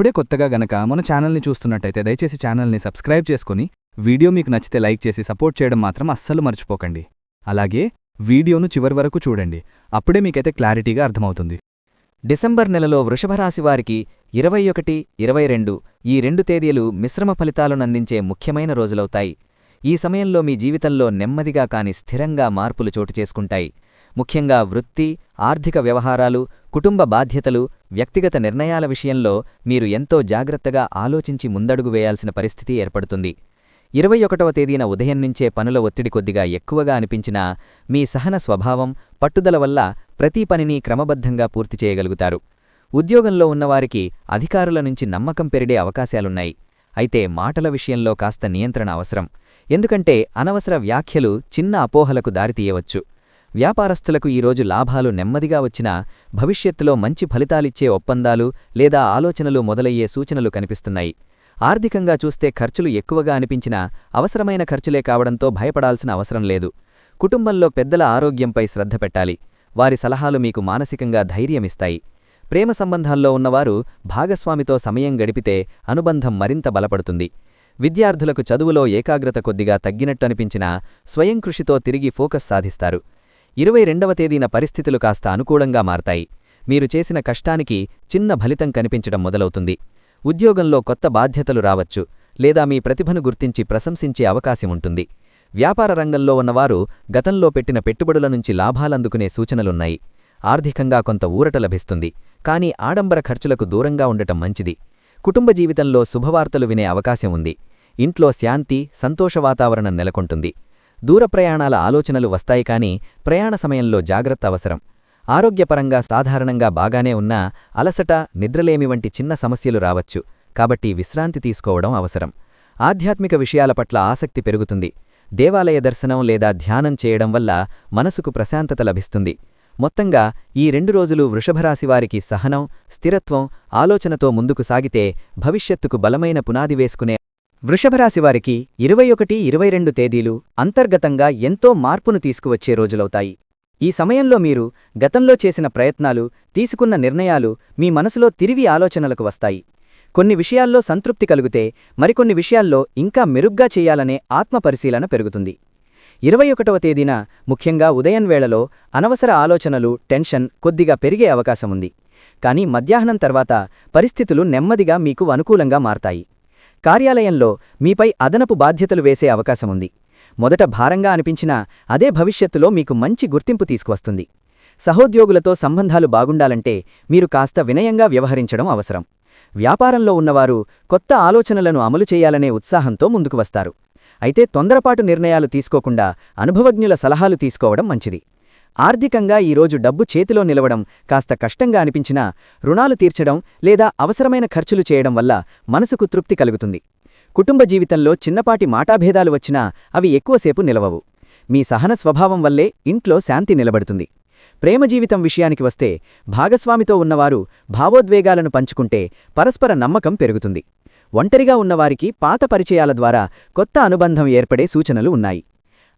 ఇప్పుడే కొత్తగా గనక మన ఛానల్ని చూస్తున్నట్టయితే దయచేసి ఛానల్ని సబ్స్క్రైబ్ చేసుకుని వీడియో మీకు నచ్చితే లైక్ చేసి సపోర్ట్ చేయడం మాత్రం అస్సలు మర్చిపోకండి. అలాగే వీడియోను చివరి వరకు చూడండి. అప్పుడే మీకైతే క్లారిటీగా అర్థమవుతుంది. డిసెంబర్ నెలలో వృషభరాశి వారికి ఇరవై ఒకటి ఇరవై రెండు ఈ రెండు తేదీలు మిశ్రమ ఫలితాలనందించే ముఖ్యమైన రోజులవుతాయి. ఈ సమయంలో మీ జీవితంలో నెమ్మదిగా కాని స్థిరంగా మార్పులు చోటు చేసుకుంటాయి. ముఖ్యంగా వృత్తి ఆర్థిక వ్యవహారాలు కుటుంబ బాధ్యతలు వ్యక్తిగత నిర్ణయాల విషయంలో మీరు ఎంతో జాగ్రత్తగా ఆలోచించి ముందడుగు వేయాల్సిన పరిస్థితి ఏర్పడుతుంది. ఇరవై ఒకటవ తేదీన ఉదయం నుంచే పనుల ఒత్తిడి కొద్దిగా ఎక్కువగా అనిపించినా మీ సహన స్వభావం పట్టుదల వల్ల ప్రతి పనిని క్రమబద్ధంగా పూర్తి చేయగలుగుతారు. ఉద్యోగంలో ఉన్నవారికి అధికారుల నుంచి నమ్మకం పెరిడే అవకాశాలున్నాయి. అయితే మాటల విషయంలో కాస్త నియంత్రణ అవసరం. ఎందుకంటే అనవసర వ్యాఖ్యలు చిన్న అపోహలకు దారితీయవచ్చు. వ్యాపారస్తులకు ఈరోజు లాభాలు నెమ్మదిగా వచ్చినా భవిష్యత్తులో మంచి ఫలితాలిచ్చే ఒప్పందాలు లేదా ఆలోచనలు మొదలయ్యే సూచనలు కనిపిస్తున్నాయి. ఆర్థికంగా చూస్తే ఖర్చులు ఎక్కువగా అనిపించినా అవసరమైన ఖర్చులే కావడంతో భయపడాల్సిన అవసరం లేదు. కుటుంబంలో పెద్దల ఆరోగ్యంపై శ్రద్ధ పెట్టాలి. వారి సలహాలు మీకు మానసికంగా ధైర్యమిస్తాయి. ప్రేమ సంబంధాల్లో ఉన్నవారు భాగస్వామితో సమయం గడిపితే అనుబంధం మరింత బలపడుతుంది. విద్యార్థులకు చదువులో ఏకాగ్రత కొద్దిగా తగ్గినట్టనిపించినా స్వయం కృషితో తిరిగి ఫోకస్ సాధిస్తారు. ఇరవై రెండవ తేదీన పరిస్థితులు కాస్త అనుకూలంగా మారతాయి. మీరు చేసిన కష్టానికి చిన్న ఫలితం కనిపించడం మొదలవుతుంది. ఉద్యోగంలో కొత్త బాధ్యతలు రావచ్చు లేదా మీ ప్రతిభను గుర్తించి ప్రశంసించే అవకాశం ఉంటుంది. వ్యాపార రంగంలో ఉన్నవారు గతంలో పెట్టిన పెట్టుబడుల నుంచి లాభాలందుకునే సూచనలున్నాయి. ఆర్థికంగా కొంత ఊరట లభిస్తుంది కానీ ఆడంబర ఖర్చులకు దూరంగా ఉండటం మంచిది. కుటుంబ జీవితంలో శుభవార్తలు వినే అవకాశం ఉంది. ఇంట్లో శాంతి సంతోష వాతావరణం నెలకొంటుంది. దూర ప్రయాణాల ఆలోచనలు వస్తాయి కానీ ప్రయాణ సమయంలో జాగ్రత్త అవసరం. ఆరోగ్యపరంగా సాధారణంగా బాగానే ఉన్నా అలసట నిద్రలేమి వంటి చిన్న సమస్యలు రావచ్చు. కాబట్టి విశ్రాంతి తీసుకోవడం అవసరం. ఆధ్యాత్మిక విషయాల పట్ల ఆసక్తి పెరుగుతుంది. దేవాలయ దర్శనం లేదా ధ్యానం చేయడం వల్ల మనసుకు ప్రశాంతత లభిస్తుంది. మొత్తంగా ఈ రెండు రోజులు వృషభరాశివారికి సహనం స్థిరత్వం ఆలోచనతో ముందుకు సాగితే భవిష్యత్తుకు బలమైన పునాది వేసుకునే వృషభరాశివారికి ఇరవై ఒకటి ఇరవై రెండు తేదీలు అంతర్గతంగా ఎంతో మార్పును తీసుకువచ్చే రోజులవుతాయి. ఈ సమయంలో మీరు గతంలో చేసిన ప్రయత్నాలు తీసుకున్న నిర్ణయాలు మీ మనసులో తిరిగి ఆలోచనలకు వస్తాయి. కొన్ని విషయాల్లో సంతృప్తి కలిగితే మరికొన్ని విషయాల్లో ఇంకా మెరుగ్గా చేయాలనే ఆత్మపరిశీలన పెరుగుతుంది. ఇరవై ఒకటవ తేదీన ముఖ్యంగా ఉదయం వేళలో అనవసర ఆలోచనలు టెన్షన్ కొద్దిగా పెరిగే అవకాశముంది కానీ మధ్యాహ్నం తర్వాత పరిస్థితులు నెమ్మదిగా మీకు అనుకూలంగా మారతాయి. కార్యాలయంలో మీపై అదనపు బాధ్యతలు వేసే అవకాశముంది. మొదట భారంగా అనిపించినా అదే భవిష్యత్తులో మీకు మంచి గుర్తింపు తీసుకువస్తుంది. సహోద్యోగులతో సంబంధాలు బాగుండాలంటే మీరు కాస్త వినయంగా వ్యవహరించడం అవసరం. వ్యాపారంలో ఉన్నవారు కొత్త ఆలోచనలను అమలు చేయాలనే ఉత్సాహంతో ముందుకు వస్తారు. అయితే తొందరపాటు నిర్ణయాలు తీసుకోకుండా అనుభవజ్ఞుల సలహాలు తీసుకోవడం మంచిది. ఆర్థికంగా ఈరోజు డబ్బు చేతిలో నిలవడం కాస్త కష్టంగా అనిపించినా రుణాలు తీర్చడం లేదా అవసరమైన ఖర్చులు చేయడం వల్ల మనసుకు తృప్తి కలుగుతుంది. కుటుంబ జీవితంలో చిన్నపాటి మాటాభేదాలు వచ్చినా అవి ఎక్కువసేపు నిలవవు. మీ సహన స్వభావం వల్లే ఇంట్లో శాంతి నిలబడుతుంది. ప్రేమ జీవితం విషయానికి వస్తే భాగస్వామితో ఉన్నవారు భావోద్వేగాలను పంచుకుంటే పరస్పర నమ్మకం పెరుగుతుంది. ఒంటరిగా ఉన్నవారికి పాత పరిచయాల ద్వారా కొత్త అనుబంధం ఏర్పడే సూచనలు ఉన్నాయి.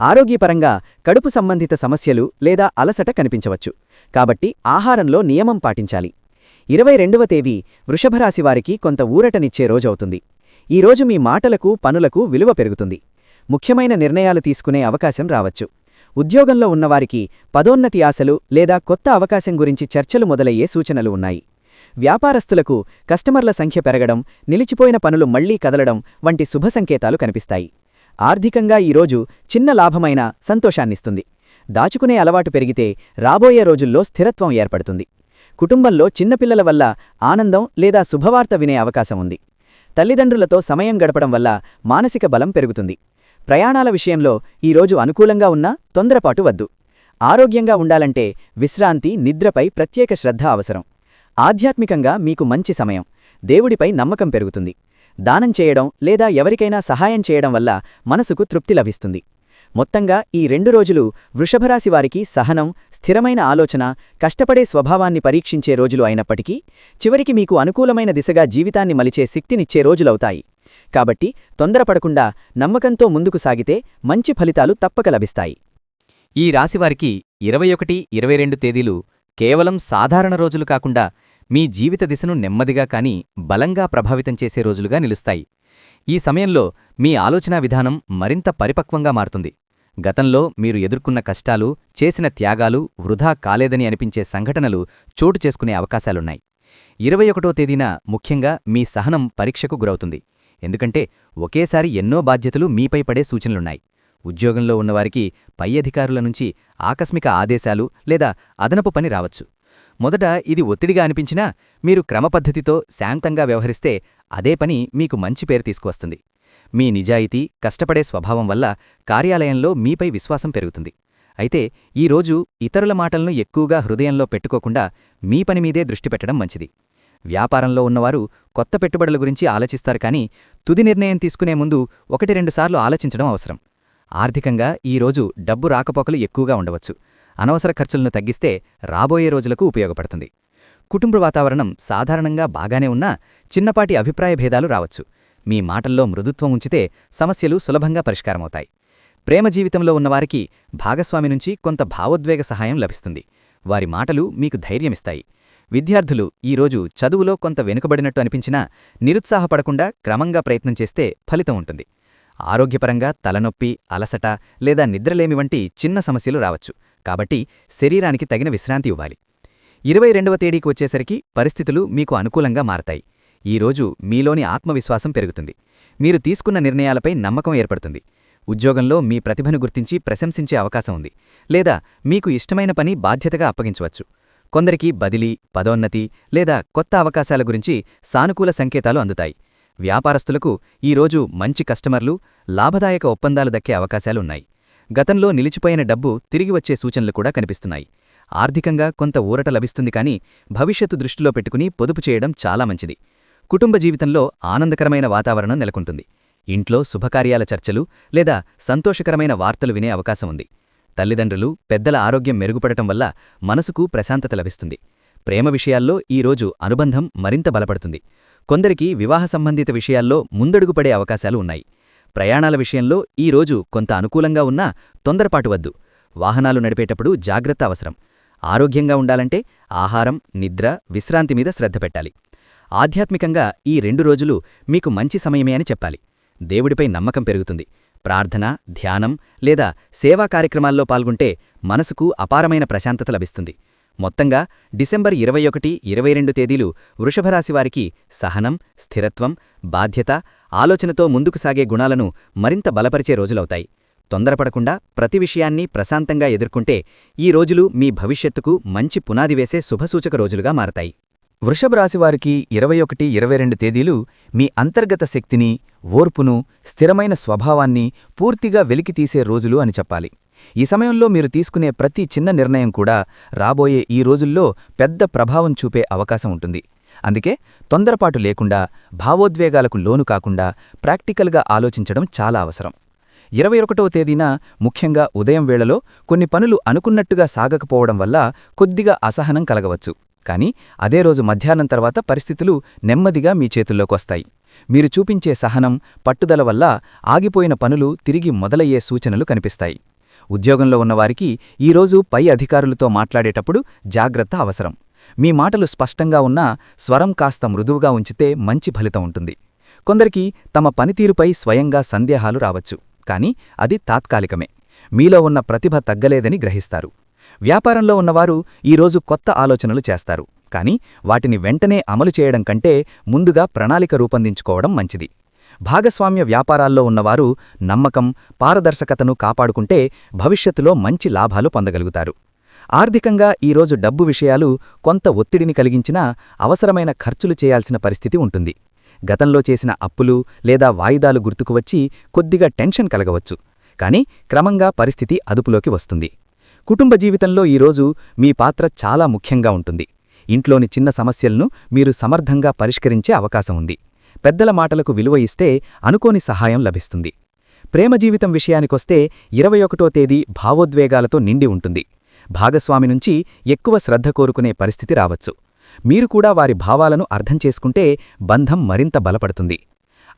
ఆరోగ్యపరంగా కడుపు సంబంధిత సమస్యలు లేదా అలసట కనిపించవచ్చు. కాబట్టి ఆహారంలో నియమం పాటించాలి. ఇరవై రెండవ తేదీ వృషభరాశివారికి కొంత ఊరటనిచ్చే రోజవుతుంది. ఈరోజు మీ మాటలకు పనులకు విలువ పెరుగుతుంది. ముఖ్యమైన నిర్ణయాలు తీసుకునే అవకాశం రావచ్చు. ఉద్యోగంలో ఉన్నవారికి పదోన్నతి ఆశలు లేదా కొత్త అవకాశం గురించి చర్చలు మొదలయ్యే సూచనలు ఉన్నాయి. వ్యాపారస్తులకు కస్టమర్ల సంఖ్య పెరగడం నిలిచిపోయిన పనులు మళ్ళీ కదలడం వంటి శుభ సంకేతాలు కనిపిస్తాయి. ఆర్థికంగా ఈరోజు చిన్న లాభమైన సంతోషాన్నిస్తుంది. దాచుకునే అలవాటు పెరిగితే రాబోయే రోజుల్లో స్థిరత్వం ఏర్పడుతుంది. కుటుంబంలో చిన్నపిల్లల వల్ల ఆనందం లేదా శుభవార్త వినే అవకాశం ఉంది. తల్లిదండ్రులతో సమయం గడపడం వల్ల మానసిక బలం పెరుగుతుంది. ప్రయాణాల విషయంలో ఈరోజు అనుకూలంగా ఉన్నా తొందరపాటు వద్దు. ఆరోగ్యంగా ఉండాలంటే విశ్రాంతి నిద్రపై ప్రత్యేక శ్రద్ధ అవసరం. ఆధ్యాత్మికంగా మీకు మంచి సమయం. దేవుడిపై నమ్మకం పెరుగుతుంది. దానం చేయడం లేదా ఎవరికైనా సహాయం చేయడం వల్ల మనసుకు తృప్తి లభిస్తుంది. మొత్తంగా ఈ రెండు రోజులు వృషభరాశివారికి సహనం స్థిరమైన ఆలోచన కష్టపడే స్వభావాన్ని పరీక్షించే రోజులు అయినప్పటికీ చివరికి మీకు అనుకూలమైన దిశగా జీవితాన్ని మలిచే శక్తినిచ్చే రోజులవుతాయి. కాబట్టి తొందరపడకుండా నమ్మకంతో ముందుకు సాగితే మంచి ఫలితాలు తప్పక లభిస్తాయి. ఈ రాశివారికి ఇరవై ఒకటి ఇరవై రెండు తేదీలు కేవలం సాధారణ రోజులు కాకుండా మీ జీవిత దిశను నెమ్మదిగా కాని బలంగా ప్రభావితం చేసే రోజులుగా నిలుస్తాయి. ఈ సమయంలో మీ ఆలోచనా విధానం మరింత పరిపక్వంగా మారుతుంది. గతంలో మీరు ఎదుర్కొన్న కష్టాలు చేసిన త్యాగాలు వృధా కాలేదని అనిపించే సంఘటనలు చోటు చేసుకునే అవకాశాలున్నాయి. ఇరవై ఒకటో తేదీన ముఖ్యంగా మీ సహనం పరీక్షకు గురవుతుంది. ఎందుకంటే ఒకేసారి ఎన్నో బాధ్యతలు మీపై పడే సూచనలున్నాయి. ఉద్యోగంలో ఉన్నవారికి పై అధికారుల నుంచి ఆకస్మిక ఆదేశాలు లేదా అదనపు పని రావచ్చు. మొదట ఇది ఒత్తిడిగా అనిపించినా మీరు క్రమపద్ధతితో శాంతంగా వ్యవహరిస్తే అదే పని మీకు మంచి పేరు తీసుకువస్తుంది. మీ నిజాయితీ కష్టపడే స్వభావం వల్ల కార్యాలయంలో మీపై విశ్వాసం పెరుగుతుంది. అయితే ఈరోజు ఇతరుల మాటలను ఎక్కువగా హృదయంలో పెట్టుకోకుండా మీ పని మీదే దృష్టి పెట్టడం మంచిది. వ్యాపారంలో ఉన్నవారు కొత్త పెట్టుబడుల గురించి ఆలోచిస్తారు కానీ తుది నిర్ణయం తీసుకునే ముందు ఒకటి రెండుసార్లు ఆలోచించడం అవసరం. ఆర్థికంగా ఈరోజు డబ్బు రాకపోకలు ఎక్కువగా ఉండవచ్చు. అనవసర ఖర్చులను తగ్గిస్తే రాబోయే రోజులకు ఉపయోగపడుతుంది. కుటుంబ వాతావరణం సాధారణంగా బాగానే ఉన్నా చిన్నపాటి అభిప్రాయ భేదాలు రావచ్చు. మీ మాటల్లో మృదుత్వం ఉంచితే సమస్యలు సులభంగా పరిష్కారమవుతాయి. ప్రేమ జీవితంలో ఉన్నవారికి భాగస్వామి నుంచి కొంత భావోద్వేగ సహాయం లభిస్తుంది. వారి మాటలు మీకు ధైర్యమిస్తాయి. విద్యార్థులు ఈరోజు చదువులో కొంత వెనుకబడినట్టు అనిపించినా నిరుత్సాహపడకుండా క్రమంగా ప్రయత్నం చేస్తే ఫలితం ఉంటుంది. ఆరోగ్యపరంగా తలనొప్పి అలసట లేదా నిద్రలేమి వంటి చిన్న సమస్యలు రావచ్చు. కాబట్టి శరీరానికి తగిన విశ్రాంతి ఇవ్వాలి. ఇరవై రెండవ తేదీకి వచ్చేసరికి పరిస్థితులు మీకు అనుకూలంగా మారతాయి. ఈరోజు మీలోని ఆత్మవిశ్వాసం పెరుగుతుంది. మీరు తీసుకున్న నిర్ణయాలపై నమ్మకం ఏర్పడుతుంది. ఉద్యోగంలో మీ ప్రతిభను గుర్తించి ప్రశంసించే అవకాశం ఉంది. లేదా మీకు ఇష్టమైన పని బాధ్యతగా అప్పగించవచ్చు. కొందరికి బదిలీ పదోన్నతి లేదా కొత్త అవకాశాల గురించి సానుకూల సంకేతాలు అందుతాయి. వ్యాపారస్తులకు ఈరోజు మంచి కస్టమర్లు లాభదాయక ఒప్పందాలు దక్కే అవకాశాలున్నాయి గతంలో నిలిచిపోయిన డబ్బు తిరిగి వచ్చే సూచనలు కూడా కనిపిస్తున్నాయి. ఆర్థికంగా కొంత ఊరట లభిస్తుంది కానీ భవిష్యత్తు దృష్టిలో పెట్టుకుని పొదుపు చేయడం చాలా మంచిది. కుటుంబ జీవితంలో ఆనందకరమైన వాతావరణం నెలకొంటుంది. ఇంట్లో శుభకార్యాల చర్చలు లేదా సంతోషకరమైన వార్తలు వినే అవకాశం ఉంది. తల్లిదండ్రులు పెద్దల ఆరోగ్యం మెరుగుపడటం వల్ల మనసుకు ప్రశాంతత లభిస్తుంది. ప్రేమ విషయాల్లో ఈరోజు అనుబంధం మరింత బలపడుతుంది. కొందరికి వివాహ సంబంధిత విషయాల్లో ముందడుగుపడే అవకాశాలు ఉన్నాయి. ప్రయాణాల విషయంలో ఈ రోజు కొంత అనుకూలంగా ఉన్నా తొందరపాటు వద్దు. వాహనాలు నడిపేటప్పుడు జాగ్రత్త అవసరం. ఆరోగ్యంగా ఉండాలంటే ఆహారం నిద్ర విశ్రాంతి మీద శ్రద్ధ పెట్టాలి. ఆధ్యాత్మికంగా ఈ రెండు రోజులు మీకు మంచి సమయమే అని చెప్పాలి. దేవుడిపై నమ్మకం పెరుగుతుంది. ప్రార్థన ధ్యానం లేదా సేవా కార్యక్రమాల్లో పాల్గొంటే మనసుకు అపారమైన ప్రశాంతత లభిస్తుంది. మొత్తంగా డిసెంబర్ ఇరవై ఒకటి ఇరవై రెండు తేదీలు వృషభరాశివారికి సహనం స్థిరత్వం బాధ్యత ఆలోచనతో ముందుకు సాగే గుణాలను మరింత బలపరిచే రోజులవుతాయి. తొందరపడకుండా ప్రతి విషయాన్ని ప్రశాంతంగా ఎదుర్కొంటే ఈ రోజులు మీ భవిష్యత్తుకు మంచి పునాది వేసే శుభసూచక రోజులుగా మారతాయి. వృషభ రాశివారికి ఇరవై ఒకటి ఇరవై రెండు తేదీలు మీ అంతర్గత శక్తిని ఓర్పును స్థిరమైన స్వభావాన్ని పూర్తిగా వెలికితీసే రోజులు అని చెప్పాలి. ఈ సమయంలో మీరు తీసుకునే ప్రతి చిన్న నిర్ణయం కూడా రాబోయే ఈ రోజుల్లో పెద్ద ప్రభావం చూపే అవకాశం ఉంటుంది. అందుకే తొందరపాటు లేకుండా భావోద్వేగాలకు లోను కాకుండా ప్రాక్టికల్గా ఆలోచించడం చాలా అవసరం. ఇరవై ఒకటవ తేదీన ముఖ్యంగా ఉదయం వేళలో కొన్ని పనులు అనుకున్నట్టుగా సాగకపోవడం వల్ల కొద్దిగా అసహనం కలగవచ్చు. కానీ అదే రోజు మధ్యాహ్నం తర్వాత పరిస్థితులు నెమ్మదిగా మీ చేతుల్లోకొస్తాయి మీరు చూపించే సహనం పట్టుదల వల్ల ఆగిపోయిన పనులు తిరిగి మొదలయ్యే సూచనలు కనిపిస్తాయి. ఉద్యోగంలో ఉన్నవారికి ఈరోజు పై అధికారులతో మాట్లాడేటప్పుడు జాగ్రత్త అవసరం. మీ మాటలు స్పష్టంగా ఉన్నా స్వరం కాస్త మృదువుగా ఉంచితే మంచి ఫలితం ఉంటుంది. కొందరికి తమ పనితీరుపై స్వయంగా సందేహాలు రావచ్చు కాని అది తాత్కాలికమే. మీలో ఉన్న ప్రతిభ తగ్గలేదని గ్రహిస్తారు. వ్యాపారంలో ఉన్నవారు ఈరోజు కొత్త ఆలోచనలు చేస్తారు కాని వాటిని వెంటనే అమలు చేయడం కంటే ముందుగా ప్రణాళిక రూపొందించుకోవడం మంచిది. భాగస్వామ్య వ్యాపారాల్లో ఉన్నవారు నమ్మకం పారదర్శకతను కాపాడుకుంటే భవిష్యత్తులో మంచి లాభాలు పొందగలుగుతారు. ఆర్థికంగా ఈరోజు డబ్బు విషయాలు కొంత ఒత్తిడిని కలిగించినా అవసరమైన ఖర్చులు చేయాల్సిన పరిస్థితి ఉంటుంది. గతంలో చేసిన అప్పులు లేదా వాయిదాలు గుర్తుకు వచ్చి కొద్దిగా టెన్షన్ కలగవచ్చు. కాని క్రమంగా పరిస్థితి అదుపులోకి వస్తుంది. కుటుంబ జీవితంలో ఈరోజు మీ పాత్ర చాలా ముఖ్యంగా ఉంటుంది. ఇంట్లోని చిన్న సమస్యలను మీరు సమర్థంగా పరిష్కరించే అవకాశం ఉంది. పెద్దల మాటలకు విలువ ఇస్తే అనుకోని సహాయం లభిస్తుంది. ప్రేమ జీవితం విషయానికొస్తే ఇరవై ఒకటో తేదీ భావోద్వేగాలతో నిండి ఉంటుంది. భాగస్వామి నుంచి ఎక్కువ శ్రద్ధ కోరుకునే పరిస్థితి రావచ్చు. మీరు కూడా వారి భావాలను అర్థం చేసుకుంటే బంధం మరింత బలపడుతుంది.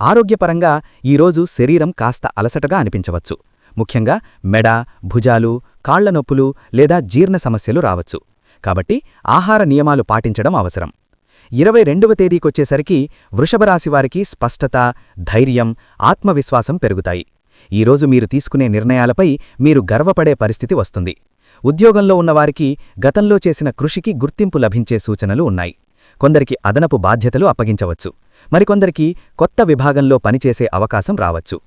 ఆరోగ్యపరంగా ఈరోజు శరీరం కాస్త అలసటగా అనిపించవచ్చు. ముఖ్యంగా మెడ భుజాలు కాళ్ళ నొప్పులు లేదా జీర్ణ సమస్యలు రావచ్చు. కాబట్టి ఆహార నియమాలు పాటించడం అవసరం. ఇరవై రెండవ తేదీకొచ్చేసరికి వృషభరాశివారికి స్పష్టత ధైర్యం ఆత్మవిశ్వాసం పెరుగుతాయి. ఈరోజు మీరు తీసుకునే నిర్ణయాలపై మీరు గర్వపడే పరిస్థితి వస్తుంది. ఉద్యోగంలో ఉన్నవారికి గతంలో చేసిన కృషికి గుర్తింపు లభించే సూచనలు ఉన్నాయి. కొందరికి అదనపు బాధ్యతలు అప్పగించవచ్చు. మరికొందరికి కొత్త విభాగంలో పనిచేసే అవకాశం రావచ్చు.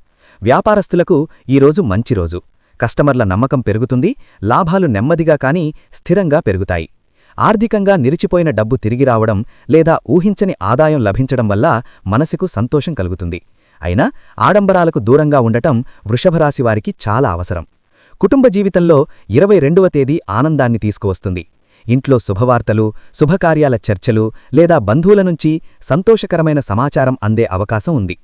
వ్యాపారస్తులకు ఈరోజు మంచి రోజు. కస్టమర్ల నమ్మకం పెరుగుతుంది లాభాలు నెమ్మదిగా కానీ స్థిరంగా పెరుగుతాయి. ఆర్థికంగా నిలిచిపోయిన డబ్బు తిరిగి రావడం లేదా ఊహించని ఆదాయం లభించడం వల్ల మనసుకు సంతోషం కలుగుతుంది. అయినా ఆడంబరాలకు దూరంగా ఉండటం వృషభరాశివారికి చాలా అవసరం. కుటుంబ జీవితంలో ఇరవై రెండవ తేదీ ఆనందాన్ని తీసుకువస్తుంది. ఇంట్లో శుభవార్తలు శుభకార్యాల చర్చలు లేదా బంధువుల నుంచి సంతోషకరమైన సమాచారం అందే అవకాశం ఉంది.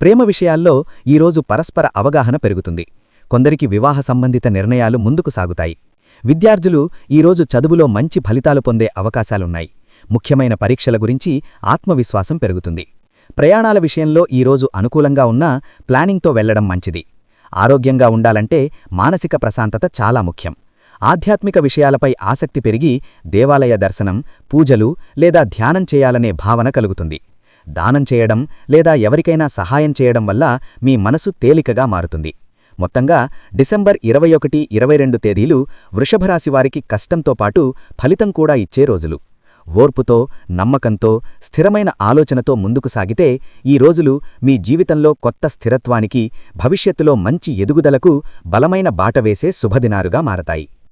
ప్రేమ విషయాల్లో ఈరోజు పరస్పర అవగాహన పెరుగుతుంది. కొందరికి వివాహ సంబంధిత నిర్ణయాలు ముందుకు సాగుతాయి. విద్యార్థులు ఈరోజు చదువులో మంచి ఫలితాలు పొందే అవకాశాలున్నాయి. ముఖ్యమైన పరీక్షల గురించి ఆత్మవిశ్వాసం పెరుగుతుంది. ప్రయాణాల విషయంలో ఈరోజు అనుకూలంగా ఉన్నా ప్లానింగ్తో వెళ్ళడం మంచిది. ఆరోగ్యంగా ఉండాలంటే మానసిక ప్రశాంతత చాలా ముఖ్యం. ఆధ్యాత్మిక విషయాలపై ఆసక్తి పెరిగి దేవాలయ దర్శనం పూజలు లేదా ధ్యానం చేయాలనే భావన కలుగుతుంది. దానం చేయడం లేదా ఎవరికైనా సహాయం చేయడం వల్ల మీ మనసు తేలికగా మారుతుంది. మొత్తంగా డిసెంబర్ ఇరవై ఒకటి ఇరవై రెండు తేదీలు వృషభరాశివారికి కష్టంతో పాటు ఫలితం కూడా ఇచ్చే రోజులు. ఓర్పుతో నమ్మకంతో స్థిరమైన ఆలోచనతో ముందుకు సాగితే ఈ రోజులు మీ జీవితంలో కొత్త స్థిరత్వానికి భవిష్యత్తులో మంచి ఎదుగుదలకు బలమైన బాట వేసే శుభదినారుగా మారతాయి.